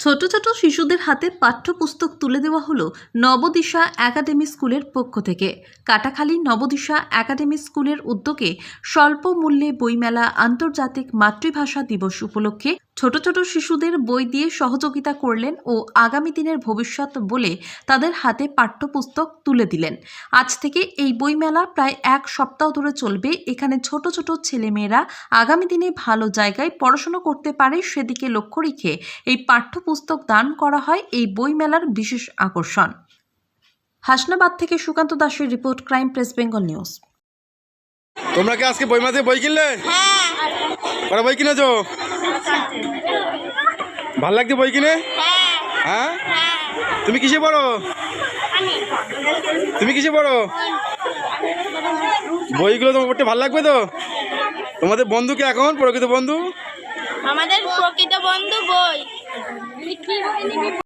ছোট ছোট শিশুদের হাতে পাঠ্যপুস্তক তুলে দেওয়া হলো নবদিশা একাডেমি স্কুলের পক্ষ থেকে। কাটাখালী নবদিশা একাডেমি স্কুলের উদ্যোগে স্বল্প মূল্যে বইমেলা আন্তর্জাতিক মাতৃভাষা দিবস উপলক্ষে ছোট ছোট শিশুদের বই দিয়ে সহযোগিতা করলেন ও আগামী দিনের ভবিষ্যৎ বলে তাদের হাতে পাঠ্যপুস্তক তুলে দিলেন। আজ থেকে এই বইমেলা প্রায় এক সপ্তাহ ধরে চলবে। এখানে ছোট ছোট ছেলেমেয়েরা আগামী দিনে ভালো জায়গায় পড়াশোনা করতে পারে, সেদিকে লক্ষ্য রেখে এই পাঠ্যপুস্তক দান করা হয় এই বইমেলার বিশেষ আকর্ষণ। হাসনাবাদ থেকে সুকান্ত দাসের report crime press Bengal news. তোমরা কি আজকে বই মাঝে বই কিনলে? কটা বই কিনেছো? ভালো লাগছে বই কিনে? হ্যাঁ। তুমি কিসে পড়ো? তুমি কিসে পড়ো? বইগুলো তোমার পড়তে ভালো লাগবে তো? তোমাদের বন্ধু কি এখন? প্রকৃত বন্ধু? আমাদের প্রকৃত বন্ধু বই। Eliquio, eliquio.